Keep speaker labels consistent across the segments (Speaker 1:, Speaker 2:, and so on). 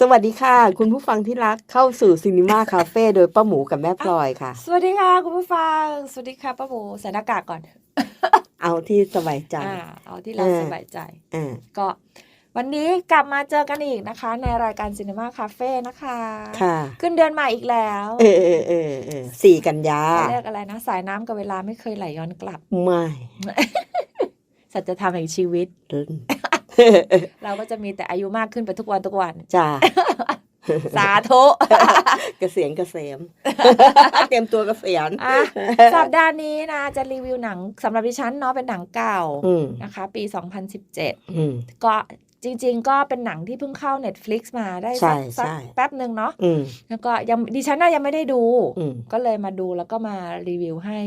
Speaker 1: สวัสดีค่ะ คุณผู้ฟังที่รักเข้าสู่ซีนีมาคาเฟ่โดยป้าหมูกับแม่พลอยค่ะ
Speaker 2: สวัสดีค่ะ คุณผู้ฟัง สวัสดีค่ะป้าหมูใส่หน้ากากก่อน
Speaker 1: เอาที่สบายใจ
Speaker 2: อ่าเอาที่เรา
Speaker 1: เออ
Speaker 2: สบายใจ
Speaker 1: อ่า
Speaker 2: ก็วันนี้กลับมาเจอกันอีกนะคะ ในรายการ Cinema Cafe นะคะ
Speaker 1: ค่ะ
Speaker 2: ขึ้นเดือนใหม่อีกแล้ว
Speaker 1: เออเออเออเออสี่กันยา
Speaker 2: เขาเรียกอะไรนะสายน้ำกับเวลาไม่เคยไหลย้อนกลับ
Speaker 1: ไม่
Speaker 2: สัจธรรมแห่งชีวิต เราก็จะมีแต่อายุมากขึ้นไปทุกวันทุกวัน
Speaker 1: จ้า
Speaker 2: สาธุ
Speaker 1: เกษียณเกษมเตรียมตัวเกษียณ
Speaker 2: อะสัปดาห์นี้นะ จะรีวิวหนังสำหรับดิฉันเนาะเป็นหนังเก่า
Speaker 1: อืม
Speaker 2: นะคะ ปี 2017
Speaker 1: อืม
Speaker 2: ก็จริง ๆ ก็เป็นหนังที่เพิ่งเข้า Netflix มาได้
Speaker 1: ใช่
Speaker 2: สักสัก
Speaker 1: ใช่
Speaker 2: แป๊บหนึ่งเนาะ
Speaker 1: อืม
Speaker 2: แล้วก็ยังดิฉันน่ะยังไม่ได้ดู
Speaker 1: อืม
Speaker 2: ก็เลยมาดูแล้วก็มารีวิวให้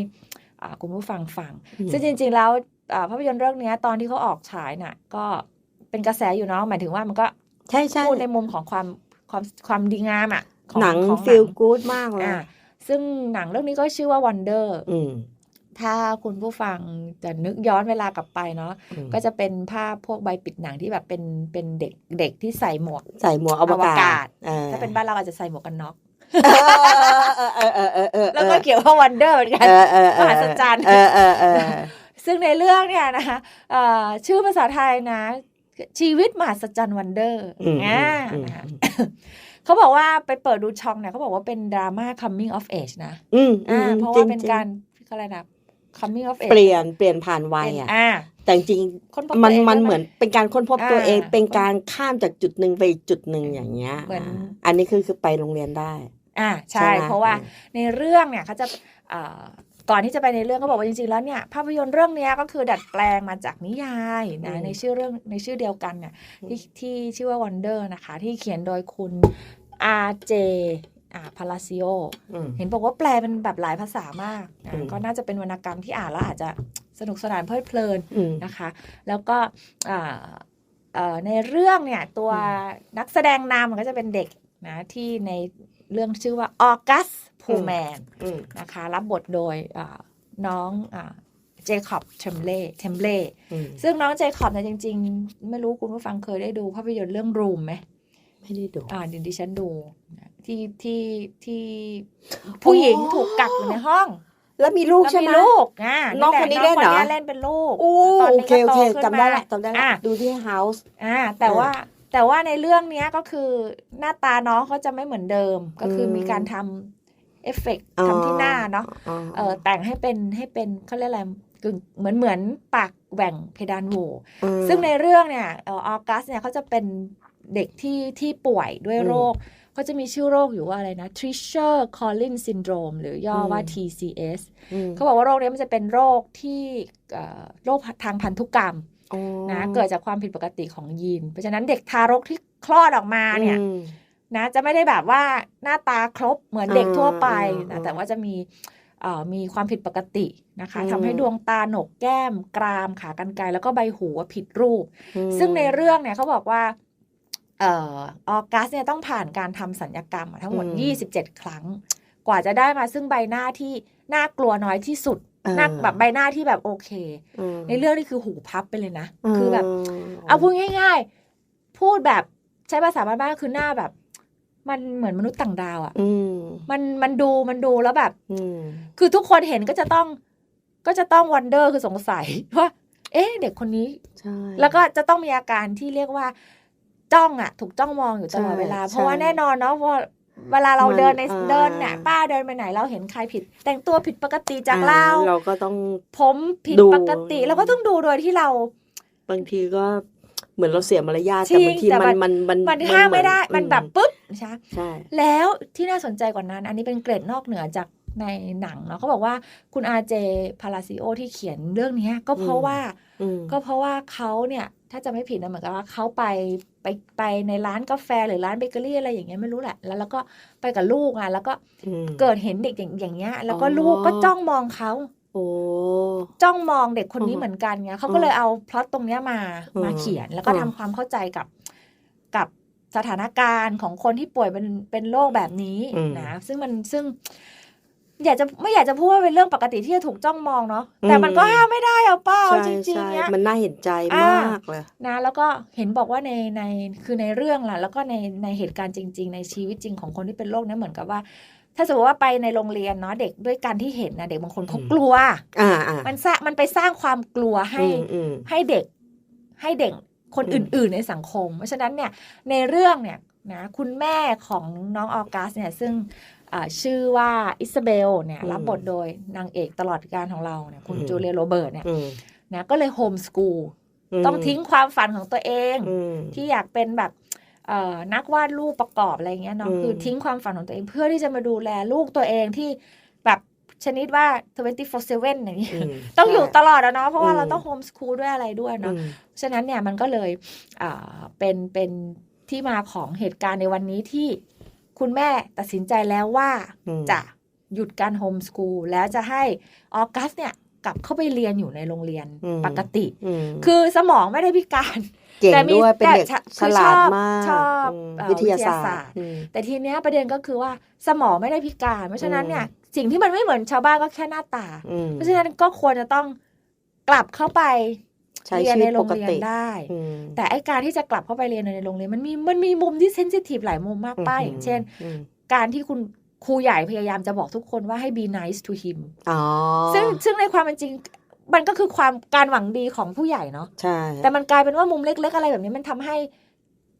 Speaker 2: อ่าคุณผู้ฟังฟัง
Speaker 1: อืม
Speaker 2: ซึ่งจริง ๆ แล้วอ่าภาพยนตร์เรื่องเนี้ยตอนที่เขาออกฉายน่ะ ก็ เป็นกระแสอยู่เนาะหมายถึงว่ามันก็
Speaker 1: ใช่ใช่
Speaker 2: พูดในมุมของความความความดีงามอะของ
Speaker 1: หนัง
Speaker 2: ของ
Speaker 1: ฟีลกู๊ดมากเลย
Speaker 2: อ่าซึ่งหนังเรื่องนี้ก็ชื่อว่า Wonder
Speaker 1: อืม
Speaker 2: ถ้าคุณผู้ฟังจะนึกย้อนเวลากลับไปเนาะ
Speaker 1: อืม
Speaker 2: ก็จะเป็นภาพพวกใบปิดหนังที่แบบเป็นเป็นเด็กเด็กที่ใส่หมวก
Speaker 1: ใส่หมวกอว
Speaker 2: อวกากาศ
Speaker 1: ศออ
Speaker 2: ถ้าเป็นบ้านเราอาจจะใส่หมวกกันน็อก
Speaker 1: เออเออเออเออเออ
Speaker 2: แล้วก็เขียนว่า Wonder เหมือนกัน
Speaker 1: เออเออเออ
Speaker 2: มหัศจรรย์
Speaker 1: เออเออเออ
Speaker 2: ซึ่งในเรื่องเนี่ยนะคะเอ่อชื่อภาษาไทยนะ ชีวิตมหัศจรรย์วันเดอร์
Speaker 1: อืม
Speaker 2: อ่า
Speaker 1: อืม
Speaker 2: นะคะเขาบอกว่าไปเปิดดูช่องเนี่ยเขาบอกว่าเป็นดราม่า coming of age นะ
Speaker 1: อืม
Speaker 2: อ่า
Speaker 1: อืม
Speaker 2: เพราะ
Speaker 1: จ
Speaker 2: ว่า
Speaker 1: ง
Speaker 2: เป็น
Speaker 1: จง
Speaker 2: การอะไรนะ coming of
Speaker 1: เป
Speaker 2: age
Speaker 1: ลี่ยนเปลี่ยนผ่านวัย
Speaker 2: เป็น
Speaker 1: อะ
Speaker 2: อ่า
Speaker 1: แต่จริง
Speaker 2: ค้นพบ
Speaker 1: ๆมัน
Speaker 2: ตัวง
Speaker 1: มัน
Speaker 2: ด้วยะ
Speaker 1: เหมือนเป็นการค้นพบตัวเอง
Speaker 2: อ่า
Speaker 1: เป็นการข้ามจากจุดหนึ่งไปอีกจุดหนึ่งอย่างเงี้ย
Speaker 2: เหมือนา
Speaker 1: อันนี้คือคือไปโรงเรียนได้
Speaker 2: อ่าใช่
Speaker 1: ใช่ไหม
Speaker 2: เพราะว่า
Speaker 1: อืม
Speaker 2: ในเรื่องเนี่ยเขาจะเอ่อ ก่อนที่จะไปในเรื่องเขาบอกว่าจริงๆแล้วเนี่ยภาพยนตร์เรื่องเนี้ยก็คือดัดแปลงมาจากนิยายนะในชื่อเรื่องในชื่อเดียวกันเนี่ยที่ที่ชื่อว่า Wonder นะคะ ที่เขียนโดยคุณ R.J. อ่าพาลาซิโอ
Speaker 1: อืม
Speaker 2: เห็นบอกว่าแปลเป็นแบบหลายภาษามากนะ
Speaker 1: อืม
Speaker 2: ก็น่าจะเป็นวรรณกรรมที่อ่านแล้วอาจจะสนุกสนานเพลิดเพลิน
Speaker 1: อืม
Speaker 2: นะคะ แล้วก็อ่าเอ่อในเรื่องเนี่ยตัว
Speaker 1: อื
Speaker 2: นักแสดงนำมันก็จะเป็นเด็กนะที่ใน เรื่องชื่อว่าออกัสพูแมน
Speaker 1: อืม
Speaker 2: นะคะ รับบทโดยอ่าน้องเจคอบเทมเล่เทมเล่
Speaker 1: อืม
Speaker 2: ซึ่งน้องเจคอบเนี่ยจริง ๆ ไม่รู้คุณผู้ฟังเคยได้ดูภาพยนตร์เรื่องรูมไหม
Speaker 1: ไม่ได้ดู
Speaker 2: อ่าดิดิฉันดูนะที่ที่ที่ผู้หญิง
Speaker 1: อ๋อ
Speaker 2: ถูกกักอยู่ในห้อง
Speaker 1: แล้วมีลูก
Speaker 2: แล้ว
Speaker 1: ใช่ไหม
Speaker 2: มีลูกอ่า
Speaker 1: น้องคนนี้เล่นเหรอ
Speaker 2: องคเล่นเป็นลูก
Speaker 1: โอ้
Speaker 2: ตอน
Speaker 1: โอ
Speaker 2: นี้
Speaker 1: เค
Speaker 2: ก็
Speaker 1: โอ
Speaker 2: โต
Speaker 1: เค
Speaker 2: ขึ้น
Speaker 1: จำได้
Speaker 2: มา
Speaker 1: ละจำได้ละ
Speaker 2: อะ
Speaker 1: ดูที่ House
Speaker 2: อ่าแต่
Speaker 1: เออ
Speaker 2: ว่า แต่ว่าในเรื่องเนี้ยก็คือหน้าตาน้องเขาจะไม่เหมือนเดิม ก็คืออ
Speaker 1: ม
Speaker 2: มีการทำเอฟเฟกต์ทำที่หน้าเนาะ
Speaker 1: อ๋อ
Speaker 2: เออแต่งให้เป็นให้เป็นเขาเรียกอะไรกึ่งเหมือนเหมือนปากแหว่งเพดานโหว
Speaker 1: อืม
Speaker 2: ซึ่งในเรื่องเนี่ยเออออกัสเนี่ยเขาจะเป็นเด็กที่ที่ป่วยด้วย
Speaker 1: อืม
Speaker 2: โรคเขาจะมีชื่อโรคอยู่ว่าอะไรนะ Treacher Collins Syndrome หรือย่อว่า
Speaker 1: อืม
Speaker 2: TCS
Speaker 1: อืม
Speaker 2: เขาบอกว่าโรคนี้มันจะเป็นโรคที่เอ่อโรคทางพันธุกรรม
Speaker 1: อ๋อ
Speaker 2: นะเกิดจากความผิดปกติของยีน เพราะฉะนั้นเด็กทารกที่คลอดออกมาเนี่ย
Speaker 1: อืม
Speaker 2: นะจะไม่ได้แบบว่าหน้าตาครบเหมือนเด็กทั่วไป
Speaker 1: อ่า
Speaker 2: นะ
Speaker 1: อ่า
Speaker 2: แต่ว่าจะมีเอ่อมีความผิดปกตินะคะ
Speaker 1: อืม
Speaker 2: ทำให้ดวงตาหนกแก้มกรามขากรรไกรแล้วก็ใบหูอะผิดรูป
Speaker 1: อืม
Speaker 2: ซึ่งในเรื่องเนี่ยเขาบอกว่าเอ่อออกัสเนี่ยต้องผ่านการทำสัญญกรรมอะทั้งหมด 27 ครั้ง กว่าจะได้มาซึ่งใบหน้าที่น่ากลัวน้อยที่สุด
Speaker 1: อ่า
Speaker 2: หน้าแบบใบหน้าที่แบบโอเค
Speaker 1: อืม
Speaker 2: ในเรื่องนี่คือหูพับไปเลยนะ
Speaker 1: ม
Speaker 2: คือแบบ เอาพูดง่ายๆ พูดแบบใช้ภาษาบ้านๆคือหน้าแบบ มันเหมือนมนุษย์ต่างดาวอะ่ะ
Speaker 1: อืม
Speaker 2: มันมันดูมันดูแล้วแบบ
Speaker 1: อืม
Speaker 2: คือทุกคนเห็นก็จะต้อง ก็จะต้องวันเดอร์คือสงสัยว่าเอ๊ะ เด็กคนนี้
Speaker 1: ใช่
Speaker 2: แล้วก็จะต้องมีอาการที่เรียกว่าจ้องอะถูกจ้องมองอยู่ตลอด
Speaker 1: ใช่
Speaker 2: เวลา
Speaker 1: ใช่
Speaker 2: เพราะว่าแน่นอนเนาะว่า เวลาเรา
Speaker 1: มัน
Speaker 2: เดินใน
Speaker 1: อ่า
Speaker 2: เดินเนี่ยป้าเดินไปไหนเราเห็นใครผิด แต่งตัวผิดปกติจากเรา
Speaker 1: อ่เราก็ต้อง
Speaker 2: ผมผิด
Speaker 1: ดู
Speaker 2: ปกติเราก็ต้องดูโดยที่เรา
Speaker 1: บางทีก็เหมือนเราเสียมารยาท
Speaker 2: จริ
Speaker 1: แต่
Speaker 2: ง
Speaker 1: บางที
Speaker 2: แต่
Speaker 1: มั
Speaker 2: มันน
Speaker 1: มันมัน
Speaker 2: มันห้ามไม่ได้
Speaker 1: เหอ
Speaker 2: มันแบบปุ๊บใช่
Speaker 1: ใช่
Speaker 2: แล้วที่น่าสนใจกว่านั้น อันนี้เป็นเกรดนอกเหนือจากในหนังเนาะเขาบอกว่าคุณอาเจพาราซิโอที่เขียนเรื่องเนี้ยก็เพราะ
Speaker 1: อืม
Speaker 2: ว่า
Speaker 1: อืม
Speaker 2: ก็เพราะว่าเขาเนี่ย ถ้าจะไม่ผิดนะเหมือนกับว่าเขาไป ไปไปในร้านกาแฟหรือร้านเบเกอรี่อะไรอย่างเงี้ยไม่รู้แหละ แล้วแล้วก็ไปกับลูกอะ แล้วก็
Speaker 1: อืม
Speaker 2: เกิดเห็นเด็กอย่างอย่างเงี้ย แล้วก็
Speaker 1: อ๋อ
Speaker 2: ลูกก็จ้องมองเขา
Speaker 1: โอ้
Speaker 2: จ้องมองเด็กคนนี้
Speaker 1: อืม
Speaker 2: เหมือนกันไงเขาก็เลยเอาพล็อตตรงเนี้ยมา
Speaker 1: อืม
Speaker 2: มาเขียนแล้วก็
Speaker 1: อืม
Speaker 2: ทำความเข้าใจกับกับสถานการณ์ของคนที่ป่วยเป็นเป็นโรคแบบนี้นะซึ่งมันซึ่ง อยากจะไม่อยากจะพูดว่าเป็นเรื่องปกติที่จะถูกจ้องมองเนาะแต่มันก็ห้ามไม่ได้เอาเป้า
Speaker 1: ใช่
Speaker 2: จริง
Speaker 1: ใช่
Speaker 2: ๆเนี้ย
Speaker 1: มันน่าเห็นใจ
Speaker 2: อ่าม
Speaker 1: มากเลย
Speaker 2: นะ แล้วก็เห็นบอกว่าในในคือในเรื่องล่ะ แล้วก็ในในเหตุการณ์จริง ๆ ในชีวิตจริงของคนที่เป็นโรคเนี้เหมือนกับว่า ถ้าสมมติว่าไปในโรงเรียนเนาะเด็กด้วยการที่เห็นนะเด็กบางคนเขา
Speaker 1: อืม
Speaker 2: กลัว
Speaker 1: อ่าอ่า
Speaker 2: มันสร้างมันไปสร้างความกลัวให้
Speaker 1: อืมอืม
Speaker 2: ให้เด็กให้เด็กคน
Speaker 1: อืม
Speaker 2: อื่น ๆ ในสังคม เพราะฉะนั้นเนี่ยในเรื่องเนี่ยนะคุณแม่ของน้องออกัสเนี่ยซึ่งอ่า ชื่อว่าอิซาเบลเนี่ยรับบทโดยนางเอกตลอดการของเราเนี่ยคุณจูเลียโรเบิร์ตเนี่ย
Speaker 1: อืม
Speaker 2: นะก็เลยโฮมสกูล
Speaker 1: ม
Speaker 2: ต้องทิ้งความฝันของตัวเอง
Speaker 1: อืม
Speaker 2: ที่อยากเป็นแบบเอ่อนักวาดรูปประกอบอะไรเงี้ยเนาะ
Speaker 1: อืม
Speaker 2: คือทิ้งความฝันของตัวเองเพื่อที่จะมาดูแลลูกตัวเองที่แบบชนิดว่า 24/7 อย่างนี้ย
Speaker 1: ม
Speaker 2: ต้องอยู่
Speaker 1: ใช่
Speaker 2: ตลอดอะเนาะเพราะว่า
Speaker 1: อืม
Speaker 2: เราต้องโฮมสคูลด้วยอะไรด้วยเนาะ
Speaker 1: อืม
Speaker 2: ฉะนั้นเนี่ยมันก็เลยอ่าเป็นเป็นที่มาของเหตุการณ์ในวันนี้ที่ คุณแม่ตัดสินใจแล้วว่า
Speaker 1: อืม
Speaker 2: จะหยุดการโฮมสคูลแล้วจะให้ออกัสเนี่ยกลับเข้าไปเรียนอยู่ในโรงเรียน
Speaker 1: อืม
Speaker 2: ปกติ
Speaker 1: อืม
Speaker 2: คือสมองไม่ได้พิการ
Speaker 1: เก่ง
Speaker 2: แต่มี
Speaker 1: ด้วยเป็นเด็ก
Speaker 2: แต่
Speaker 1: ฉลาดมาก
Speaker 2: ชอบ
Speaker 1: อืม
Speaker 2: เอ่อ
Speaker 1: วิทยา
Speaker 2: วิทยา
Speaker 1: ศา
Speaker 2: ศา
Speaker 1: ส
Speaker 2: ส
Speaker 1: ต
Speaker 2: ตร์
Speaker 1: ร์อืม
Speaker 2: แต่ทีเนี้ยประเด็นก็คือว่าสมองไม่ได้พิการ เพราะฉะนั้นเนี่ยสิ่งที่มันไม่เหมือนชาวบ้านก็แค่หน้าตา
Speaker 1: อืม
Speaker 2: เพราะฉะนั้นก็ควรจะต้องกลับเข้าไป
Speaker 1: ใช้
Speaker 2: เรียน
Speaker 1: ชีวิ
Speaker 2: ใน
Speaker 1: ต
Speaker 2: โร
Speaker 1: ป
Speaker 2: ง
Speaker 1: ก
Speaker 2: เรียน
Speaker 1: ติ
Speaker 2: ได้
Speaker 1: อืม
Speaker 2: แต่ไอการที่จะกลับเข้าไปเรียนในโรงเรียนมันมีมันมีมุมที่เซนซิทีฟหลายมุมมากป้าอย่างเช่น
Speaker 1: อืม
Speaker 2: การที่คุณครูใหญ่พยายามจะบอกทุกคนว่าให้ be nice to him
Speaker 1: อ๋อ
Speaker 2: ซึ่งซึ่งในความเป็นจริงมันก็คือความการหวังดีของผู้ใหญ่เนาะ
Speaker 1: ใช่
Speaker 2: แต่มันกลายเป็นว่ามุมเล็ก ๆ อะไรแบบนี้มันทำให้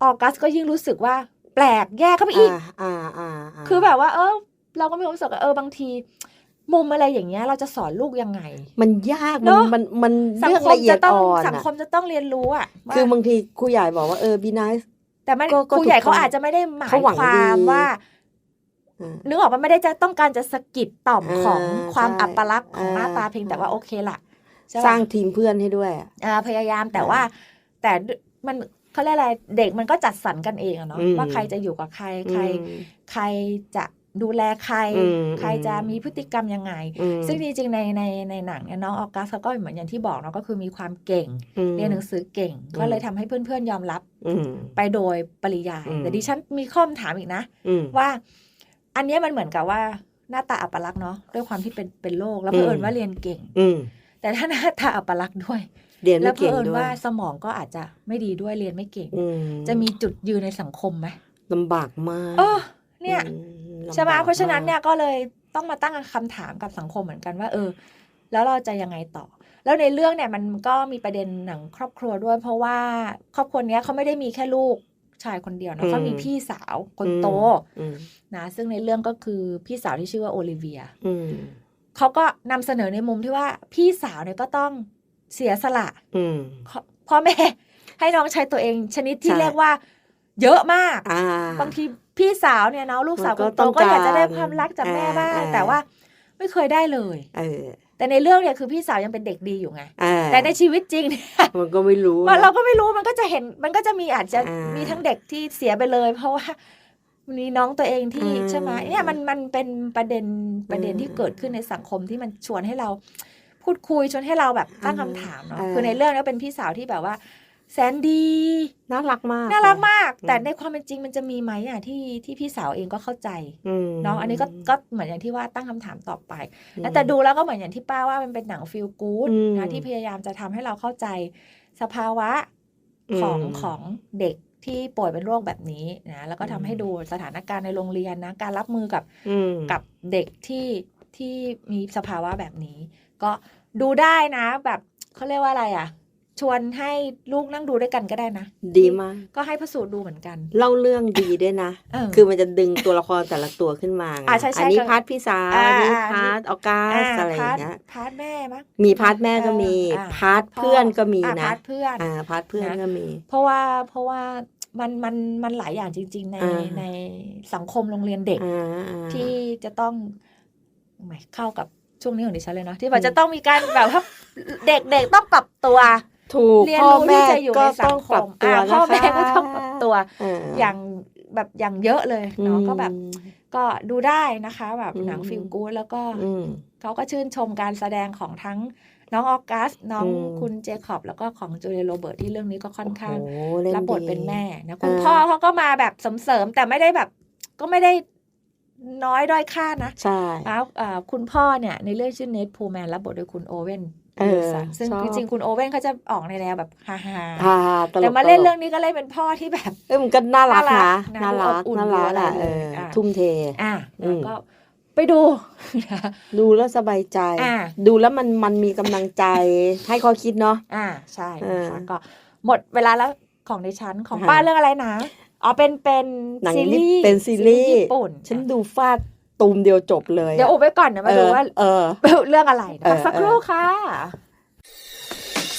Speaker 2: ออกัสก็ยิ่งรู้สึกว่า แปลกแยกเข้าไปอีก
Speaker 1: อ่าอ่าา
Speaker 2: คือแบบว่า เออ เราก็มีความรู้สึกว่าเออบางที มุมอะไรอย่างเงี้ยเราจะสอนลูกยังไง
Speaker 1: มันยาก
Speaker 2: เน
Speaker 1: มัน
Speaker 2: อะ
Speaker 1: มันมัน
Speaker 2: สัง
Speaker 1: เรื่อง
Speaker 2: คม
Speaker 1: ละเอีย
Speaker 2: จะ
Speaker 1: ด
Speaker 2: ต้อง
Speaker 1: อ่อน
Speaker 2: สังค
Speaker 1: อะ
Speaker 2: มจะต้องเรียนรู้อะว่า
Speaker 1: คือบางทีครูใหญ่บอกว่าเออ be nice
Speaker 2: แต่ไม่
Speaker 1: ก็ก็
Speaker 2: ครูใหญ่
Speaker 1: ถูกต้อง
Speaker 2: เขาอาจจะไม่ได้หมาย
Speaker 1: เขาหวัง
Speaker 2: ความ
Speaker 1: ดี
Speaker 2: ว่า
Speaker 1: อ่า
Speaker 2: นึกออกว่าไม่ได้จะต้องการจะสะกิดต่อม
Speaker 1: อ่า
Speaker 2: ของความ
Speaker 1: ใช่
Speaker 2: อัปลักษณ์ของหน้าตา
Speaker 1: อ่า
Speaker 2: เพียงแต่ว่าโอเคละใช่ปะ
Speaker 1: สร้างทีมเพื่อนให้ด้วยอะ
Speaker 2: อ่าพยายามแต่
Speaker 1: อ่า
Speaker 2: ว่า แต่มันเขาเรียกอะไรเด็กมันก็จัดสรรกันเองอะเนาะ
Speaker 1: อืม
Speaker 2: ว่าใครจะอยู่กับใครใคร
Speaker 1: อืม
Speaker 2: ใครจะ ดูแลใคร
Speaker 1: อืม
Speaker 2: ใครจะมีพฤติกรรมยังไง
Speaker 1: อืม
Speaker 2: ซึ่งจริงๆในในในหนังเนี่ยน้องออกัสเขาก็เหมือนอย่างที่บอกเนาะก็คือมีความเก่ง
Speaker 1: อืม
Speaker 2: เรียนหนังสือเก่ง
Speaker 1: อืม
Speaker 2: ก็เลยทำให้เพื่อนๆยอมรับ
Speaker 1: อืม
Speaker 2: ไปโดยปริยาย
Speaker 1: อืม
Speaker 2: แต่ดิฉันมีข้อมถามอีกนะ
Speaker 1: อืม
Speaker 2: ว่า อันเนี้ยมันเหมือนกับว่าหน้าตาอัปลักษณ์เนาะด้วยความที่เป็นเป็นโรคแล้ว
Speaker 1: อื
Speaker 2: เผ
Speaker 1: ม
Speaker 2: อิญว่าเรียนเก่ง
Speaker 1: อืม
Speaker 2: แต่ถ้าหน้าตาอัปลักษณ์ด้วย
Speaker 1: เรียน
Speaker 2: แล้
Speaker 1: ไม่
Speaker 2: วเผ
Speaker 1: เก่ง
Speaker 2: อิญ
Speaker 1: ด้วย
Speaker 2: ว่าสมองก็อาจจะไม่ดีด้วยเรียนไม่เก่ง
Speaker 1: อื
Speaker 2: จะมีจุดยืนในสังคมไหม
Speaker 1: ลำบากมาก
Speaker 2: เออเนี่ย
Speaker 1: อืม
Speaker 2: ใช่ไหม
Speaker 1: ลำบก
Speaker 2: เพราะฉะนั้นเนี่ย
Speaker 1: มาก
Speaker 2: ก็เลยต้องมาตั้งคำถามกับสังคมเหมือนกันว่าเออ แล้วเราจะยังไงต่อ แล้วในเรื่องเนี่ยมันก็มีประเด็นหนังครอบครัวด้วย เพราะว่าครอบครัวเนี้ยเขาไม่ได้มีแค่ลูกชายคนเดียวนะเขามีพี่สาวคนโต
Speaker 1: อืม
Speaker 2: นะซึ่งในเรื่องก็คือพี่สาวที่ชื่อว่าโอลิเวีย
Speaker 1: อืม
Speaker 2: เขาก็นำเสนอในมุมที่ว่าพี่สาวเนี่ยก็ต้องเสียสละ
Speaker 1: อืม
Speaker 2: พ่อแม่ให้น้องชายตัวเองชนิดที่
Speaker 1: ใช่
Speaker 2: เรียกว่า เยอะมาก
Speaker 1: อ่า
Speaker 2: บางที พี่สาวเนี่ยเนาะลูกสาว
Speaker 1: มันก็
Speaker 2: คนโต
Speaker 1: ต้อง
Speaker 2: ก็อยากจะได้
Speaker 1: การ
Speaker 2: ความรักจากแม่
Speaker 1: อ่า
Speaker 2: บ้าง
Speaker 1: อ่า
Speaker 2: แต่ว่าไม่เคยได้เลย
Speaker 1: เออ
Speaker 2: แต่ในเรื่องเนี่ยคือพี่สาวยังเป็นเด็กดีอยู่ไง
Speaker 1: อ่า
Speaker 2: แต่ในชีวิตจริงเนี่ย
Speaker 1: มันก็ไม่รู้
Speaker 2: มัน
Speaker 1: นะ
Speaker 2: เราก็ไม่รู้มันก็จะเห็นมันก็จะมีอาจจะ
Speaker 1: อ่ามี
Speaker 2: มีทั้งเด็กที่เสียไปเลย เพราะว่ามีน้องตัวเองที่
Speaker 1: อืม
Speaker 2: ใช่ไหมเนี่ยมันมันเป็นประเด็นประเด็น
Speaker 1: อืม
Speaker 2: ที่เกิดขึ้นในสังคมที่มันชวนให้เรา พูดคุยชวนให้เราแบบตั้ง
Speaker 1: อ่า
Speaker 2: คำถามเนาะ
Speaker 1: อ่า
Speaker 2: คือในเรื่องเนี้เป็นพี่สาวที่แบบว่า แสนดี
Speaker 1: น่ารักมาก
Speaker 2: น่ารักมาก
Speaker 1: อืม
Speaker 2: แต่ในความเป็นจริงมันจะมีไหมอะที่ที่พี่สาวเองก็เข้าใจ
Speaker 1: อืม
Speaker 2: เนาะอันนี้ก็ก็เหมือนอย่างที่ว่าตั้งคำถามต่อไป
Speaker 1: อืม
Speaker 2: แล้วแต่ดูแล้วก็เหมือนอย่างที่ป้าว่ามันเป็นหนังฟีลกู๊ด
Speaker 1: อืม
Speaker 2: นะที่พยายามจะทำให้เราเข้าใจสภาวะของ
Speaker 1: อืม
Speaker 2: ของเด็กที่ป่วยเป็นโรคแบบนี้นะแล้วก็ทำให้
Speaker 1: อืม
Speaker 2: ดูสถานการณ์ในโรงเรียนนะการรับมือกับ
Speaker 1: อืม
Speaker 2: กับเด็กที่ที่มีสภาวะแบบนี้ ก็ดูได้นะแบบเขาเรียกว่าอะไรอะ ชวนให้ลูกนั่งดูด้วยกันก็ได้นะ
Speaker 1: ดีมาก
Speaker 2: ก็ให้พระสูตรดูเหมือนกัน
Speaker 1: เล่าเรื่องดีด้วยนะ
Speaker 2: เออ
Speaker 1: คือมันจะดึงตัวละครแต่ละตัวขึ้นมาไง
Speaker 2: อ่าใช่ใช่
Speaker 1: อันนี้
Speaker 2: ก็
Speaker 1: พาร์ทพี่สาว
Speaker 2: อ่า
Speaker 1: อันนี้
Speaker 2: อ่า
Speaker 1: พาร์ทออกัสอะไรอย่างเงี้ย
Speaker 2: พาร์ทแม่มั้ง
Speaker 1: มีพาร์ทแม่ก็มี
Speaker 2: อ่า
Speaker 1: พาร์ทเพื่อนก็มี
Speaker 2: อ่า
Speaker 1: นะ
Speaker 2: พาร์ทเพื่อน
Speaker 1: อ่าพาร์ทเพื่อน
Speaker 2: นะ
Speaker 1: ก็มี
Speaker 2: เพราะว่าเพราะว่ามันมันมันหลายอย่างจริง ๆ ใน
Speaker 1: อ่า
Speaker 2: ในสังคมโรงเรียนเด็ก
Speaker 1: อ่าอ่า
Speaker 2: ที่จะต้องแหมเข้ากับช่วงนี้ของดิฉันเลยเนาะที่แบบจะต้องมีการแบบว่าเด็กๆต้องปรับตัว
Speaker 1: ถูก
Speaker 2: เรียน
Speaker 1: พ่อ
Speaker 2: รู้ที่
Speaker 1: แม่
Speaker 2: จะอยู่
Speaker 1: ก็
Speaker 2: ในสั
Speaker 1: ต้องง
Speaker 2: ค
Speaker 1: ปรับ
Speaker 2: ม
Speaker 1: ตัว
Speaker 2: อ่า
Speaker 1: นะคะ
Speaker 2: พ่อแม่ก็ต้องปรับตัว
Speaker 1: เออ
Speaker 2: อย่างแบบอย่างเยอะเลยเนาะ
Speaker 1: อืม
Speaker 2: ก็แบบ ก็ดูได้นะคะแบบ
Speaker 1: อืม
Speaker 2: หนังฟิลกู๊ดแล้วก็
Speaker 1: อืม
Speaker 2: เขาก็ชื่นชมการแสดงของทั้งน้องออกัส น้อง
Speaker 1: อืม
Speaker 2: คุณเจคอบ แล้วก็ของจูเลียโรเบิร์ตที่เรื่องนี้ก็ค่อนข้าง
Speaker 1: โอ้โหเล่น
Speaker 2: รับบท
Speaker 1: ดี
Speaker 2: เป็นแม่นะคุณ
Speaker 1: อ่า
Speaker 2: พ่อเขาก็มาแบบเสริมๆแต่ไม่ได้แบบ ก็ไม่ได้น้อยด้อยค่านะ
Speaker 1: ใช่
Speaker 2: แล้วอ่าคุณพ่อเนี่ย ในเรื่องชื่อเนทพูแมนรับบทโดยคุณโอเว่น
Speaker 1: เออ
Speaker 2: วิลสัน ซึ่ง
Speaker 1: ชอบ
Speaker 2: จริงๆคุณโอเว่นเขาจะออกในแนวแบบฮาฮา
Speaker 1: ฮ่าตลก
Speaker 2: แต่มาเล่น
Speaker 1: ตลก
Speaker 2: เรื่องนี้ก็เล่นเป็นพ่อที่แบบ
Speaker 1: เอ้ยมันก็น่ารัก
Speaker 2: น่ารั
Speaker 1: นะ
Speaker 2: กนะ
Speaker 1: น่ารัก
Speaker 2: ดูอบอุ่น
Speaker 1: น่ารัก
Speaker 2: ดูอะไร
Speaker 1: อะเอ
Speaker 2: เลย
Speaker 1: อ
Speaker 2: อะ
Speaker 1: ทุ่มเท
Speaker 2: อะ
Speaker 1: อื
Speaker 2: แล้ว
Speaker 1: ม
Speaker 2: ก็ไปดู
Speaker 1: ดูแล้วสบายใจ
Speaker 2: อ่า
Speaker 1: ดูแล้วมันมันมีกำลังใจให้ข้อคิดเนาะ
Speaker 2: อ่าใช่
Speaker 1: เออ
Speaker 2: นะคะก็หมดเวลาแล้วของดิฉันของ
Speaker 1: ค่ะ
Speaker 2: ป้าเรื่องอะไรนะอ๋อเป็นเป็น
Speaker 1: หนัง
Speaker 2: ซีรีส์
Speaker 1: เป็นซีรีส์
Speaker 2: ญี่ปุ่น
Speaker 1: ฉันดูฟาด ตูมเดียวจบเลย
Speaker 2: เดี๋ยวอุบไว้ก่อนเดี๋ยวมาดูว่า
Speaker 1: เออ
Speaker 2: เรื่องอะไรนะ
Speaker 1: เออ
Speaker 2: สักครู่ค่ะ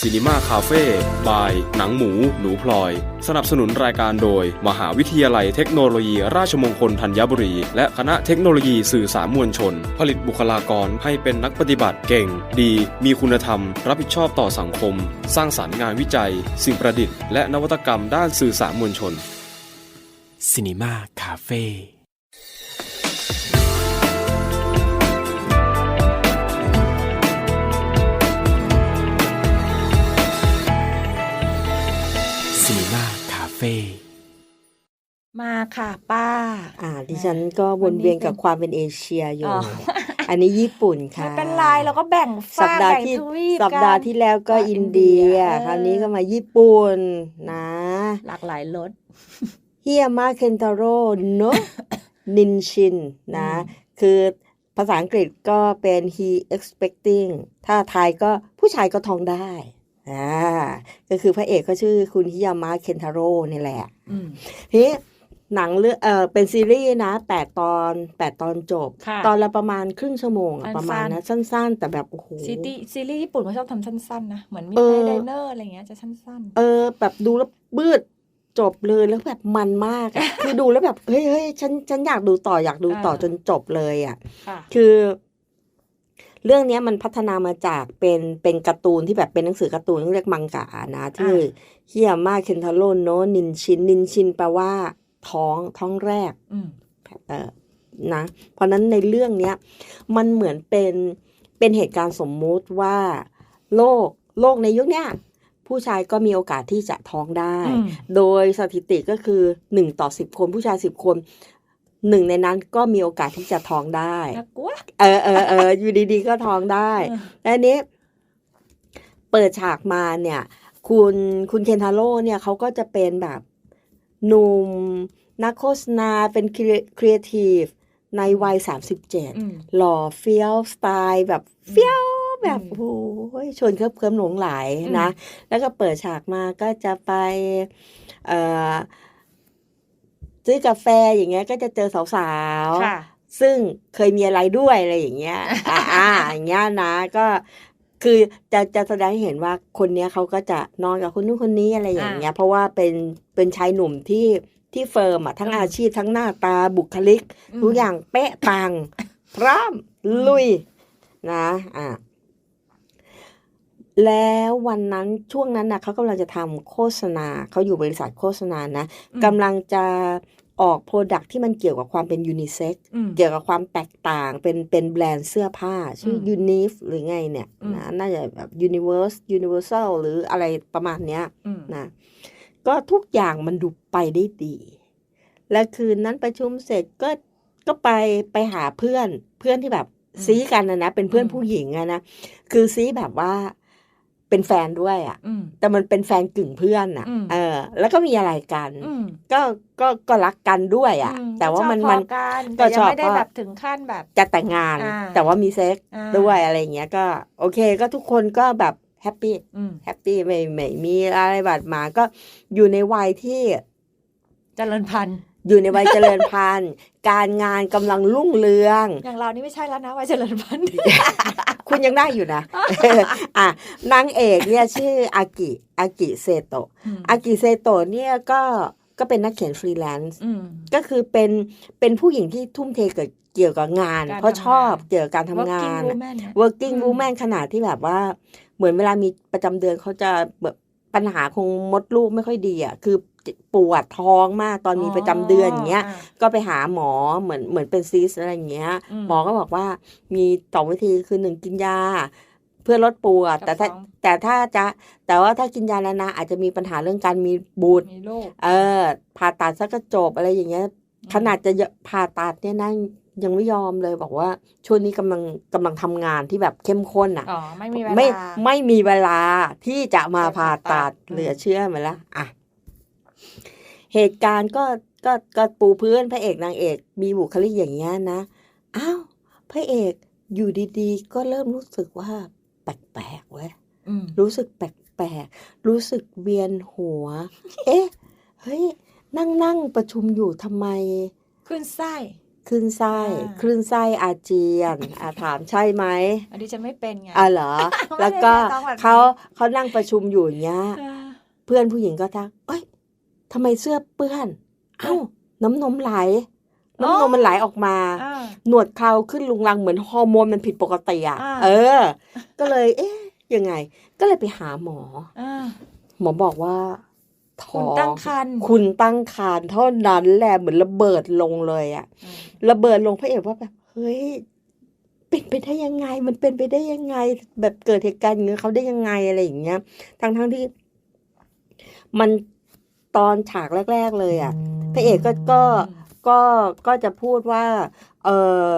Speaker 3: ซีนีมาคาเฟ่บาย หนังหมู หนูพลอย สนับสนุนรายการโดย มหาวิทยาลัยเทคโนโลยี ราชมงคลธัญบุรี และคณะเทคโนโลยีสื่อสารมวลชน ผลิตบุคลากรให้เป็นนักปฏิบัติเก่ง ดี มีคุณธรรม รับผิดชอบต่อสังคม สร้างสารรค์งานวิจัย สิ่งประดิษฐ์และนวัตกรรมด้านสื่อสารมวลชน
Speaker 4: ซีนีมาคาเฟ่ ค่ะ
Speaker 2: ป้า
Speaker 1: อ่าดิฉันก็วนเวียนกับความเป็นเอเชียอยู่
Speaker 2: อ๋อ
Speaker 1: อันนี้ญี่ปุ่นค่ะ
Speaker 2: ไม่เป็นไรเราก็แบ่ง
Speaker 1: สั
Speaker 2: ฝา
Speaker 1: ป
Speaker 2: ก
Speaker 1: ดาห์
Speaker 2: แบ่ง
Speaker 1: ที่
Speaker 2: ทวีป
Speaker 1: สัปดาห์
Speaker 2: กัน
Speaker 1: ที่แล้วก็
Speaker 2: ก็
Speaker 1: อินเดีย
Speaker 2: อินเดีย
Speaker 1: คราวนี้ก็มาญี่ปุ่นนะ
Speaker 2: หลากหลายรส
Speaker 1: เฮียมาเคนทาโร่โนนินชินนะ
Speaker 2: อืม
Speaker 1: คือภาษาอังกฤษก็เป็น he expecting ถ้าไทยก็ผู้ชายก็ท้องได้อ่าก็คือพระเอกก็ชื่อคุณฮิยามะเคนทาโร่นี่แหละ
Speaker 2: อืม
Speaker 1: ทีนี้ หนังเรื่องเออเป็นซีรีส์นะแปดตอนแปดตอนจบ
Speaker 2: ค่ะ
Speaker 1: ตอนละประมาณครึ่งชั่วโมงอะ
Speaker 2: สั้นๆ
Speaker 1: ประมาณนะสั้น ๆ แต่แบบโอ้โห
Speaker 2: ซีรีส์ซีรีส์ญี่ปุ่นเขาชอบทำสั้นๆนะ เหมือนมี
Speaker 1: เออ
Speaker 2: ไดเนอร์อะไรอย่างเงี้ยจะสั้น
Speaker 1: เออ แบบดูแล้วบืดจบเลยแล้วแบบมันมากอะ คือดูแล้วแบบเฮ้ยเฮ้ยฉันฉันอยากดูต่ออยากดูต่อจนจบเลยอะ
Speaker 2: ๆ ค่ะ
Speaker 1: คือ เรื่องเนี้ยมันพัฒนามาจากเป็นเป็นการ์ตูนที่แบบเป็นหนังสือการ์ตูนที่เรียกมังกะนะที่
Speaker 2: อ่า
Speaker 1: เฮียมาเคนทาโร่โนนินชินนินชินแปลว่า ท้องท้องแรก
Speaker 2: อืม
Speaker 1: เออนะเพราะฉะนั้นในเรื่องเนี้ยมันเหมือนเป็นเป็นเหตุการณ์สมมุติว่า โลกโลกในยุคเนี้ยผู้ชายก็มีโอกาสที่จะท้องได้
Speaker 2: อืม
Speaker 1: โดยสถิติก็คือหนึ่งต่อสิบคน ผู้ชายสิบคนหนึ่งในนั้นก็มีโอกาสที่จะท้องได้
Speaker 2: น่ากลัว
Speaker 1: เออเออเอออยู่ดีๆก็ท้องได้
Speaker 2: เออ
Speaker 1: และอันนี้ เปิดฉากมาเนี่ย คุณคุณเคนทาโร่เนี่ยเขาก็จะเป็นแบบ หนุ่ม นักโฆษณาเป็นครีเอทีฟในวัย 37
Speaker 2: อืม
Speaker 1: หล่อเฟี้ยวสไตล์แบบเฟี้ยวแบบ
Speaker 2: อืม
Speaker 1: โอ้ยชวนเคลิบเคลิ้มหลงไหลนะ แล้วก็เปิดฉากมาก็จะไปเอ่อซื้อกาแฟอย่างเงี้ยก็จะเจอสาวๆ
Speaker 2: ค่ะ
Speaker 1: ซึ่งเคยมีอะไรด้วยอะไรอย่างเงี้ย อ่าอ่าอย่างเงี้ยนะ ก็ คือจะจะแสดงให้เห็นว่าคนเนี้ยเขาก็จะนอนกับคนนู้นคนนี้อะไรอย่างเงี้ย เพราะว่าเป็นเป็นชายหนุ่มที่ที่เฟิร์มอะทั้ง
Speaker 2: อืม
Speaker 1: อาชีพทั้งหน้าตาบุคลิกทุกอย่างเป๊ะปัง พร้อมลุยนะอะแล้ววันนั้นช่วงนั้นนะเขากำลังจะทำโฆษณาเขาอยู่บริษัทโฆษณานะ
Speaker 2: อืม
Speaker 1: กำลังจะ ออกโปรดักที่มันเกี่ยวกับความเป็นยูนิเซ็ก
Speaker 2: อืม
Speaker 1: เกี่ยวกับความแตกต่างเป็นเป็นแบรนด์เสื้อผ้า ชื่อ
Speaker 2: ม
Speaker 1: ยูนิฟหรือไงเนี่ย
Speaker 2: อืม
Speaker 1: นะน่าจะแบบ Universe Universal หรืออะไรประมาณเนี้ย
Speaker 2: อืม
Speaker 1: นะก็ทุกอย่างมันดูไปได้ดี และคืนนั้นประชุมเสร็จก็ก็ไปไปหาเพื่อนเพื่อนที่แบบ
Speaker 2: อืม
Speaker 1: ซีกันนะนะเป็นเพื่อน
Speaker 2: อืม
Speaker 1: ผู้หญิงอะนะคือซีแบบว่า เป็นแฟนด้วยอะ
Speaker 2: อืม
Speaker 1: แต่มันเป็นแฟนกึ่งเพื่อนอะ
Speaker 2: อืม
Speaker 1: เออ แล้วก็มีอะไรกัน
Speaker 2: อืม
Speaker 1: ก็ก็ก็รักกันด้วยอะ
Speaker 2: อื
Speaker 1: แต่ว่ามัน
Speaker 2: ก็ชอบ
Speaker 1: มัน
Speaker 2: พอกัน
Speaker 1: ก็
Speaker 2: แต่ยั
Speaker 1: ช
Speaker 2: ง
Speaker 1: อบ
Speaker 2: ไม่ได้
Speaker 1: ว่า
Speaker 2: แบบถึงขั้นแบบ
Speaker 1: จะแต่งงาน
Speaker 2: อ่า
Speaker 1: แต่ว่ามีเซ็ก
Speaker 2: อ่า
Speaker 1: ด้วยอะไรอย่างเงี้ยก็ โอเค ก็ทุกคนก็แบบแฮปปี้
Speaker 2: อืม
Speaker 1: แฮปปี้ไม่ไม่มีอะไรบาดหมางก็อยู่ในวัยที่
Speaker 2: เจริญพันธุ์
Speaker 1: อยู่ในวัยเจริญพันธุ์ การงานกำลังรุ่งเรือง
Speaker 2: อย่างเรานี่ไม่ใช่แล้วนะว่าเจริญพันธุ์
Speaker 1: คุณยังได้อยู่นะอะนางเอกเนี่ยชื่ออากิอากิเซโตะ
Speaker 2: อืม
Speaker 1: อากิเซโตะเนี่ยก็ก็เป็นนักเขียนฟรีแลนซ์
Speaker 2: อืม
Speaker 1: ก็คือเป็นเป็นผู้หญิงที่ทุ่มเทกับเกี่ยวกับงาน
Speaker 2: การ
Speaker 1: เพราะ
Speaker 2: ทำงาน
Speaker 1: ชอบเกี่ยวกับการทำงาน
Speaker 2: working
Speaker 1: อะ
Speaker 2: woman เนี่ย
Speaker 1: working
Speaker 2: อืม
Speaker 1: woman ขนาดที่แบบว่า เหมือนเวลามีประจำเดือนเขาจะแบบปัญหาคงมดลูกไม่ค่อยดีอะคือ ปวดท้องมากตอนมีประจำเดือนอย่างเงี้ย ก็ไปหาหมอเหมือนเหมือนเป็นซีสอะไรอย่างเงี้ย
Speaker 2: อืม
Speaker 1: หมอก็บอกว่ามีสองวิธีคือหนึ่งกินยา เพื่อลดปวด
Speaker 2: กับ
Speaker 1: แต่ถ้า
Speaker 2: สอง
Speaker 1: แต่ถ้าจะแต่ว่าถ้ากินยาแล้วนะอาจจะมีปัญหาเรื่องการมีบุตร
Speaker 2: มีลูก
Speaker 1: เออผ่าตัดซะก็จบอะไรอย่างเงี้ย ขนาดจะเยอะผ่าตัดเนี่ยนะยังไม่ยอมเลยบอกว่าช่วงนี้กำลังกำลังทำงานที่แบบเข้มข้นอะ
Speaker 2: อ๋อไม่มีเวลา
Speaker 1: ไม่ไม่มีเวลาที่จะมาผ่าตัด
Speaker 2: อืม
Speaker 1: เหลือเชื่อไหมล่ะอะ เหตุการณ์ก็ก็ก็ปูพื้นพระเอกนางเอก มีบุคลิกอย่างเงี้ยนะอ้าวพระเอกอยู่ดีๆ ก็เริ่มรู้สึกว่าแปลกๆเว้ย
Speaker 2: อืม
Speaker 1: รู้สึกแปลกๆรู้สึกเวียนหัว เอ๊ะเฮ้ยนั่งนั่งประชุมอยู่ทำไม
Speaker 2: ขึ้นไส้
Speaker 1: คลื่นไส้
Speaker 2: อ่า
Speaker 1: คลื่นไส้อาเจียนอ่าถามใช่ไหม
Speaker 2: อันนี้จะไม่เป็นไง
Speaker 1: อ่าเหรอ
Speaker 2: ไม่ได้
Speaker 1: แล้วก็
Speaker 2: ไม่ต้องแบบนี้
Speaker 1: เขาเขานั่งประชุมอยู่อย่างเงี้ย
Speaker 2: อ่า
Speaker 1: เพื่อนผู้หญิงก็ทักเอ้ย ทำไมเสื้อเปื้อน เอ้า น้ำนมไหล น้ำนมมันไหลออกมา
Speaker 2: อ่า
Speaker 1: หนวดเคราขึ้นลุงลังเหมือนฮอร์โมนมันผิดปกติอะ
Speaker 2: อ่า
Speaker 1: เออ ก็เลย เอ๊ะ ยังไง ก็เลยไปหาหมอ
Speaker 2: อ่า
Speaker 1: หมอบอกว่าท้
Speaker 2: คุ
Speaker 1: อ
Speaker 2: ณ
Speaker 1: ง
Speaker 2: ตั้งครรภ์
Speaker 1: คุณตั้งครรภ์เท่านั้นแหละเหมือนระเบิดลงเลยอะ
Speaker 2: อืม
Speaker 1: ระเบิดลงพระเอกว่าแบบเฮ้ยเป็นไปได้ยังไง มันเป็นไปได้ยังไง แบบเกิดเหตุการณ์อย่างนี้ยเขาได้ยังไงอะไรอย่างเงี้ยทั้งทั้งที่ มัน ตอนฉากแรก ๆ เลยอะพระเอกก็ก็ก็ก็จะพูดว่า เออ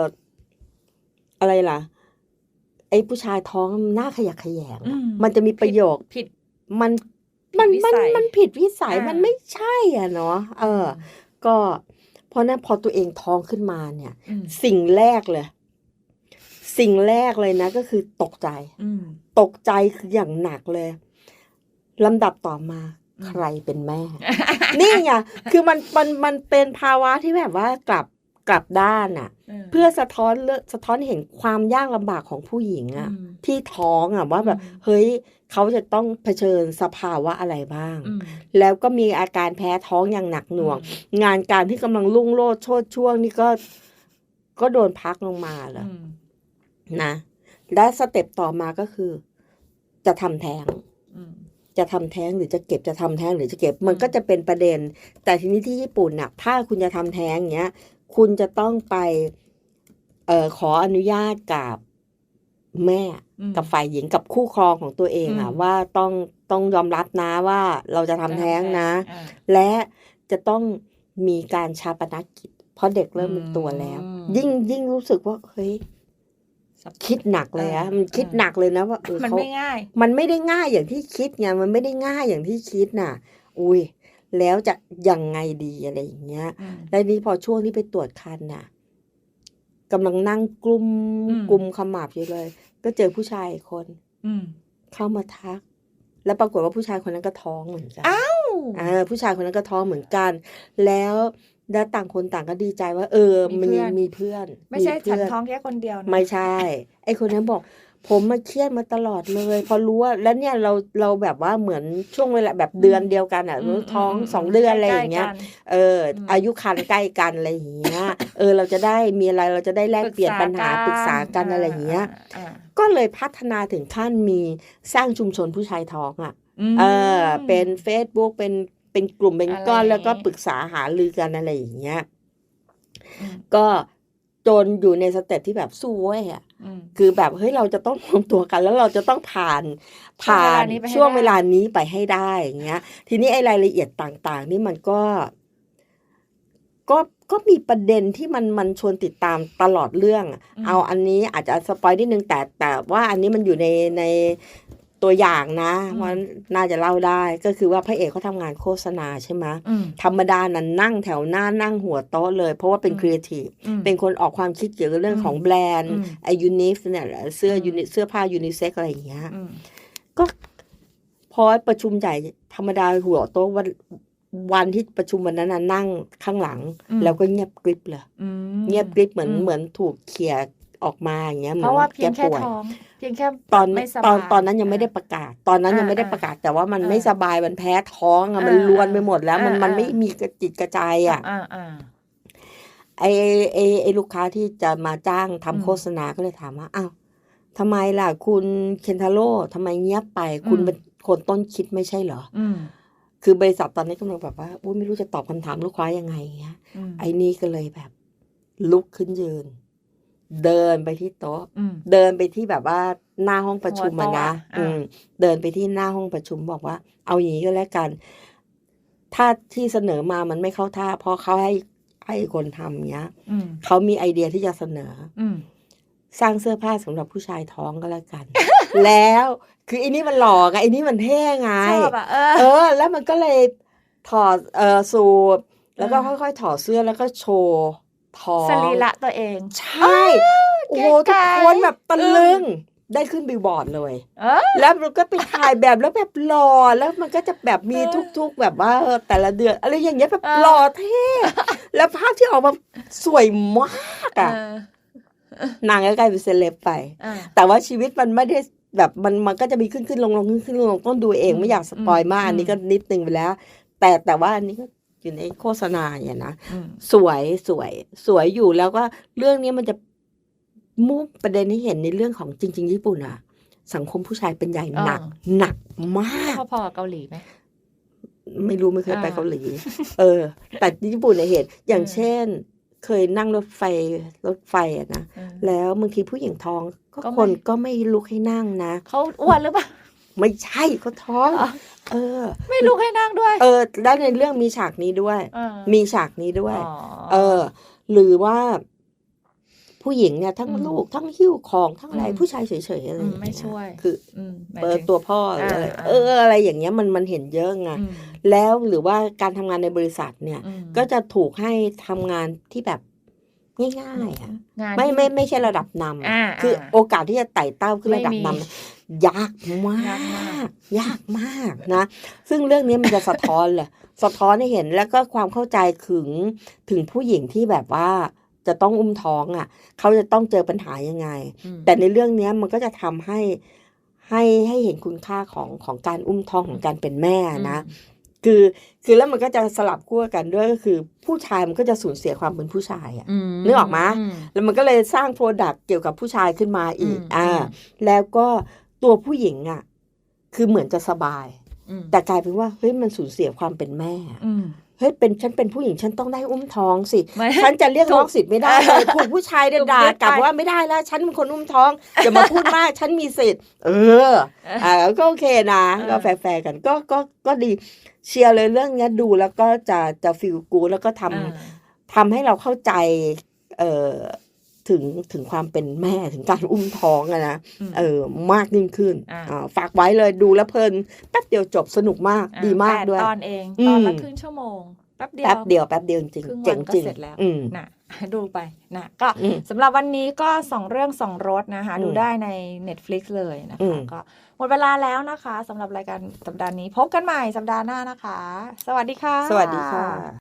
Speaker 1: อะไรล่ะ ไอ้ผู้ชายท้องหน้าขยักขยง
Speaker 2: อื
Speaker 1: อะ
Speaker 2: ม
Speaker 1: มันจะมีประโยค
Speaker 2: ผิด
Speaker 1: มัน
Speaker 2: ผิด
Speaker 1: มัน
Speaker 2: วิ
Speaker 1: มัน
Speaker 2: สัย
Speaker 1: มันผิดวิสัย
Speaker 2: อ่ามั
Speaker 1: มันไม่ใช่อะเนาะเออ ก็เพราะนั้นพอตัวเองท้องขึ้นมาเนี่ย
Speaker 2: อืม
Speaker 1: สิ่งแรกเลย สิ่งแรกเลยนะ ก็คือตกใจ
Speaker 2: อืม
Speaker 1: ตกใจคืออย่างหนักเลยลำดับต่อมา
Speaker 2: อืม
Speaker 1: ใครเป็นแม่ นี่ไงคือมันมันมันเป็นภาวะที่แบบว่ากลับกลับด้านอะเพื่อสะท้อนเรื่องสะท้อนเห็นความยากลำบากของผู้หญิงอะ
Speaker 2: อืม
Speaker 1: ที่ท้องอะว่าแบบ
Speaker 2: อืม
Speaker 1: เฮ้ยเขาจะต้องเผชิญสภาวะอะไรบ้าง
Speaker 2: อืม
Speaker 1: แล้วก็มีอาการแพ้ท้องอย่างหนักหน่วง งานการที่กำลังรุ่งโรจน์โชดช่วงนี่ก็ก็โดนพักลงมาเลย
Speaker 2: อืม
Speaker 1: นะและสเต็ปต่อมาก็คือ จะทำแท้ง
Speaker 2: อืม
Speaker 1: จะทำแท้งหรือจะเก็บจะทำแท้งหรือจะเก็บ มันก็จะเป็นประเด็น แต่ทีนี้ที่ญี่ปุ่นน่ะ ถ้าคุณจะทำแท้งเนี้ย คุณจะต้องไป เอ่อขออนุญาตกับแม่
Speaker 2: อืม
Speaker 1: กับฝ่ายหญิงกับคู่ครองของตัวเองอะ
Speaker 2: อืม
Speaker 1: ว่าต้องต้องยอมรับนะว่าเราจะทำแท้งนะ
Speaker 2: อ่า
Speaker 1: และจะต้องมีการชาปนกิจ เพราะเด็กเริ่มเป็นตัวแล้ว
Speaker 2: อืม
Speaker 1: ยิ่งยิ่งรู้สึกว่าเฮ้ย
Speaker 2: สับ
Speaker 1: คิดหนักเลยอะ
Speaker 2: เออ
Speaker 1: มันคิด
Speaker 2: เออ
Speaker 1: หนักเลยนะว่าเออ
Speaker 2: มัน
Speaker 1: เขา
Speaker 2: ไม่ง่าย
Speaker 1: มันไม่ได้ง่ายอย่างที่คิดไงมันไม่ได้ง่ายอย่างที่คิดน่ะ อุ้ยแล้วจะยังไงดีอะไรอย่างเงี้ย
Speaker 2: อืม
Speaker 1: แล้วนี่พอช่วงที่ไปตรวจคันน่ะกำลังนั่งกลุ่ม
Speaker 2: อืม
Speaker 1: กลุ่มขมับอยู่เลย ก็เจอผู้ชายอีกคน
Speaker 2: อืม
Speaker 1: เข้ามาทัก แล้วปรากฏว่าผู้ชายคนนั้นก็ท้องเหมือนกัน
Speaker 2: อ้าว
Speaker 1: อ่าผู้ชายคนนั้นก็ท้องเหมือนกัน แล้ว แล้วต่างคนต่างก็ดีใจว่า เออ
Speaker 2: มี
Speaker 1: มี
Speaker 2: เพื่อน
Speaker 1: มีเพื่อน
Speaker 2: ไม่ใช่
Speaker 1: เพื่
Speaker 2: ฉัน
Speaker 1: อน
Speaker 2: ท้องแค่คนเดียวนะ
Speaker 1: ไม่ใช่ ไอ้คนนั้นบอก ผมมาเครียดมาตลอดเลย พอรู้ว่าแล้วเนี่ยเราเราแบบว่าเหมือนช่วงเวลาแบบเดือนเดียวกันอะ
Speaker 2: ม
Speaker 1: ท้อง
Speaker 2: ม
Speaker 1: สองเดือนอะไรอย่างเงี้ย
Speaker 2: ใกล้ๆกัน
Speaker 1: เอออ
Speaker 2: ม
Speaker 1: อายุคันใกล้กันอะไรอย่างเงี้ย เออเราจะได้มีอะไรเราจะได้แลกเปลี่ยนปัญหาปรึกษากันอะไรอย่างเงี้ย
Speaker 2: อ่า
Speaker 1: ก็เลยพัฒนาถึงขั้นมีสร้างชุมชนผู้ชายท้องอะ
Speaker 2: ม
Speaker 1: เออเป็น Facebook เป็น เป็นกลุ่มเป็นก้อน
Speaker 2: อะไร
Speaker 1: แล้วก็ปรึกษาหารือกันอะไรอย่างเงี้ย
Speaker 2: อืม
Speaker 1: ก็จนอยู่ในสเต็ปที่แบบสู้เว้ยอะ
Speaker 2: อืม
Speaker 1: คือแบบเฮ้ยเราจะต้องรวมตัวกันแล้วเราจะต้องผ่านผ่าน
Speaker 2: ช่
Speaker 1: ช่ว
Speaker 2: ว
Speaker 1: ง
Speaker 2: ง
Speaker 1: เว
Speaker 2: เว
Speaker 1: ลา
Speaker 2: ลานี้
Speaker 1: นี้ไปให้ได้อย่างเงี้ย ทีนี้ไอ้รายละเอียดต่างๆ นี่มันก็ ก็ก็มีประเด็นที่มันมันชวนติดตามตลอดเรื่องอะเอาอันนี้อาจจะสปอยนิดนึงแต่แต่ว่าอันนี้มันอยู่ในใน ตัวอย่างนะว่าน่าจะเล่าได้ก็คือว่าพระเอกเขาทำงานโฆษณาใช่ไหม
Speaker 2: อืม
Speaker 1: ธรรมดานั้นนั่งแถวหน้านั่งหัวโต๊ะเลย เพราะว่าเป็น
Speaker 2: อืม
Speaker 1: ครีเอทีฟ
Speaker 2: อืม
Speaker 1: เป็นคนออกความคิดเกี่ยวกับเรื่อง
Speaker 2: อืม
Speaker 1: ของแบรนด์
Speaker 2: อืม
Speaker 1: ไอยูนิฟเนี่ยแหละเสื้อ
Speaker 2: อืม
Speaker 1: ยูนิเสื้อผ้ายูนิเซ็กอะไรอย่างเงี้ย
Speaker 2: อืม
Speaker 1: ก็พอประชุมใหญ่ธรรมดาหัวโต๊ะวันวันที่ประชุมวันนั้นน่ะนั่งข้างหลัง
Speaker 2: อืม
Speaker 1: แล้วก็เงียบกริบเลย
Speaker 2: อืม
Speaker 1: เงียบกริบเหมือน
Speaker 2: อืม
Speaker 1: เหมือนถูกเขี่ย ออกมาอย่างเงี้ยหมื
Speaker 2: เพราะว่าเพียง
Speaker 1: แก
Speaker 2: แค่
Speaker 1: ป่วย
Speaker 2: ท้องเพียงแค่
Speaker 1: ตอน
Speaker 2: ไม่ส
Speaker 1: ต
Speaker 2: บา
Speaker 1: อน
Speaker 2: ย
Speaker 1: ตอนนั้นยังไม่ได้ประกาศ ตอนนั้นยังไม่ได้
Speaker 2: อ่า
Speaker 1: ประกาศ แต่ว่ามัน
Speaker 2: อ่า
Speaker 1: ไม่สบายมันแพ้ท้องอะมัน
Speaker 2: อ่า
Speaker 1: ลวนไปหมดแล้ว มัน
Speaker 2: อ่า
Speaker 1: มัน
Speaker 2: อ่า
Speaker 1: ไม่มีกระจิตกระจายอะ
Speaker 2: อ่าอ่า
Speaker 1: ไอไอไอลูกค้าที่จะมาจ้างทำ
Speaker 2: อืม
Speaker 1: โฆษณาก็เลยถามว่าอ้าวทำไมล่ะ คุณเคนทาโร่ทำไมเงียบไป คุณ
Speaker 2: อืม
Speaker 1: เป็นคนต้นคิดไม่ใช่เหรอ
Speaker 2: อืม
Speaker 1: คือบริษัทตอนนี้กำลังแบบว่าอุ้ยไม่รู้จะตอบคำถามลูกค้ายังไงอย่างเงี้ย
Speaker 2: อืม
Speaker 1: ไอ้นี่ก็เลยแบบ ลุกขึ้นยืน เดินไปที่โต๊ะ
Speaker 2: อืม
Speaker 1: เดินไปที่แบบว่าหน้าห้องประชุม
Speaker 2: หัว
Speaker 1: อะ
Speaker 2: โต๊ะ
Speaker 1: นะ
Speaker 2: อะอ่า
Speaker 1: อืม เดินไปที่หน้าห้องประชุมบอกว่า เอาอย่างนี้ก็แล้วกัน ถ้าที่เสนอมามันไม่เข้าท่า เพราะเขาให้ให้คนทำเนี้ย
Speaker 2: อืม
Speaker 1: เขามีไอเดียที่จะเสนอ
Speaker 2: อืม
Speaker 1: สร้างเสื้อผ้าสำหรับผู้ชายท้องก็แล้วกัน แล้วคือไอ้นี่มันหลอกไงไอ้นี่มันเท่ไง
Speaker 2: ชอบอะเออ
Speaker 1: เออ แล้วมันก็เลยถอดเออสูทแล้วก็
Speaker 2: เออ
Speaker 1: ค่อยๆถอดเสื้อแล้วก็โชว์ ท้อง
Speaker 2: สรีระตัวเอง
Speaker 1: ใช่โอ้โห
Speaker 2: เก๋
Speaker 1: ทุก
Speaker 2: ไก่
Speaker 1: คนแบบตะลึง
Speaker 2: อืม
Speaker 1: ได้ขึ้นบิลบอร์ดเลย
Speaker 2: เออ
Speaker 1: แล้วมันก็ไปถ่ายแบบแล้วแบบหล่อแล้วมันก็จะแบบมี
Speaker 2: เออ
Speaker 1: ทุก ๆ แบบว่าเออแต่ละเดือนอะไรอย่างเงี้ยแบบ
Speaker 2: เออ
Speaker 1: หล่อเท่แล้วภาพที่ออกมาสวยมากอะ
Speaker 2: เออนา
Speaker 1: งก็กลายเป็นเซเลบไป
Speaker 2: อ่า
Speaker 1: แต่ว่าชีวิตมันไม่ได้แบบมันมันก็จะมีขึ้นขึ้นลงลงขึ้นขึ้นลงลงต้องดูเอง
Speaker 2: อืม
Speaker 1: ไม่อยากสปอยมาก
Speaker 2: อืม
Speaker 1: อันนี้ก็นิดนึงไปแล้ว แต่แต่ว่าอันนี้ก็ อยู่ในโฆษณาอย่างนะ
Speaker 2: อืม
Speaker 1: สวยสวย สวยอยู่แล้วก็เรื่องนี้มันจะมุ่งประเด็นให้เห็นในเรื่องของจริง ๆ ญี่ปุ่นอะสังคมผู้ชายเป็นใหญ่หนัก หนักมาก
Speaker 2: พอๆกับเกาหลีไหม
Speaker 1: ไม่รู้ไม่เคยไป
Speaker 2: อ่า
Speaker 1: เกาหลี เออ แต่ญี่ปุ่นเนี่ยเห็นอย่าง
Speaker 2: อืม
Speaker 1: เช่น เคยนั่งรถไฟรถไฟอะนะ
Speaker 2: เออ
Speaker 1: แล้วบางทีผู้หญิงท้อง ก็
Speaker 2: ก็ไม่
Speaker 1: คนก็ไม่ลุกให้นั่งนะ
Speaker 2: เขาอ้วนหรือเปล่า
Speaker 1: ไม่ใช่เขาท้อง
Speaker 2: อ๋อ
Speaker 1: เออ
Speaker 2: ไม่ลุกให้นั่งด้วย
Speaker 1: เออ แล้วในเรื่องมีฉากนี้ด้วย
Speaker 2: เออ
Speaker 1: มีฉากนี้ด้วย
Speaker 2: อ๋อ
Speaker 1: เออ หรือว่า ผู้หญิงเนี่ย ทั้ง
Speaker 2: อืม
Speaker 1: ลูกทั้งหิ้วของทั้งอะไร
Speaker 2: อืม
Speaker 1: ผู้ชายเฉยๆอะไร
Speaker 2: อื
Speaker 1: อ
Speaker 2: ม
Speaker 1: ย่าง
Speaker 2: ไม่
Speaker 1: เงี้ย
Speaker 2: ช่วย
Speaker 1: คือ
Speaker 2: อืมหมาย
Speaker 1: เปิด
Speaker 2: ถึง
Speaker 1: ตัวพ่อหรืออะไร
Speaker 2: อ่า
Speaker 1: เอออะไรอย่างเงี้ยมันมันเห็นเยอะไง
Speaker 2: อืม
Speaker 1: แล้วหรือว่าการทำงานในบริษัทเนี่ย
Speaker 2: อืม
Speaker 1: ก็จะถูกให้ทำงานที่แบบง่ายๆอะ
Speaker 2: งาน
Speaker 1: ไม่
Speaker 2: ที่
Speaker 1: ไม่ไม่ใช่ระดับนำ
Speaker 2: อ่า
Speaker 1: อะคือ
Speaker 2: อ่า
Speaker 1: โอกาสที่จะไต่เต้าขึ้นระดับ
Speaker 2: ไม่มี
Speaker 1: นำ ยากมายา
Speaker 2: กมาก
Speaker 1: กยากมากนะ ซึ่งเรื่องนี้มันจะสะท้อนเลยสะท้อนให้เห็นแล้วก็ความเข้าใจถึงถึงผู้หญิงที่แบบว่าจะต้องอุ้มท้องอะ เขาจะต้องเจอปัญหายังไง
Speaker 2: อืม
Speaker 1: แต่ในเรื่องเนี้ยมันก็จะทำให้ให้ให้เห็นคุณค่าของของการอุ้มท้องของการเป็นแม่นะคือคือแล้วมันก็จะสลับขั้วกันด้วยก็คือ ผู้ชายมันก็จะสูญเสียความเป็นผู้ชายอะ
Speaker 2: ม
Speaker 1: นึกออกไหม
Speaker 2: ม
Speaker 1: แล้วมันก็เลยสร้างโปรดักต์เกี่ยวกับผู้ชายขึ้นมาอีก
Speaker 2: อืม
Speaker 1: อ่า
Speaker 2: อืม
Speaker 1: แล้วก็ ตัวผู้หญิงอะ คือเหมือนจะสบาย
Speaker 2: อืม
Speaker 1: แต่กลายเป็นว่าเฮ้ยมันสูญเสียความเป็นแม่
Speaker 2: อืม
Speaker 1: เฮ้ยเป็นฉันเป็นผู้หญิงฉันต้องได้อุ้มท้องสิ
Speaker 2: ไม่
Speaker 1: ฉันจะเรียกร้องสิทธิ์ไม่ได้เลยถูกผู้ชาย
Speaker 2: ถูก
Speaker 1: ด่า
Speaker 2: ยึด
Speaker 1: กลับ
Speaker 2: ไป
Speaker 1: ว่าไม่ได้แล้ว ฉันเป็นคนอุ้มท้องอย่ามาพูดมากฉันมีสิทธิ์เออ อ่าก็โอเคนะ
Speaker 2: เออ
Speaker 1: ก็แฟร์ๆกันก็ก็ก็ดีเชียร์เลยเรื่องเนี้ยดูแล้วก็จะจะฟีลกูแล้วก็ทำ
Speaker 2: อ่า
Speaker 1: ทำให้เราเข้าใจ เอ่อ ถึงถึงความเป็นแม่ถึงการอุ้มท้องอะนะ
Speaker 2: ม
Speaker 1: เออมากยิ่งขึ้น
Speaker 2: อ่า
Speaker 1: อ่าฝากไว้เลยดูแล้วเพลินแป๊บเดียวจบสนุกมาก
Speaker 2: อ่
Speaker 1: ดีมาก
Speaker 2: แป
Speaker 1: ด้วย
Speaker 2: ตอนเอง
Speaker 1: อืม
Speaker 2: ตอนละครึ่งชั่วโมงแป๊บเดียว
Speaker 1: แป๊บเดียวแป๊บเดียวจริง
Speaker 2: ครึ่ง
Speaker 1: ๆ
Speaker 2: วัน
Speaker 1: เจ๋ง
Speaker 2: ก็
Speaker 1: จริง
Speaker 2: เสร็จแล้ว
Speaker 1: อืม
Speaker 2: นะดูไปนะก็
Speaker 1: อืม
Speaker 2: สำหรับวันนี้ก็สองเรื่องสองรสนะคะ
Speaker 1: อืม
Speaker 2: ดูได้ใน Netflix เลยนะ
Speaker 1: อื
Speaker 2: คะ
Speaker 1: ม
Speaker 2: ก็หมดเวลาแล้วนะคะสำหรับรายการสัปดาห์นี้ พบกันใหม่สัปดาห์หน้านะคะ สวัสดีค่ะ
Speaker 1: สวัสดีค่ะ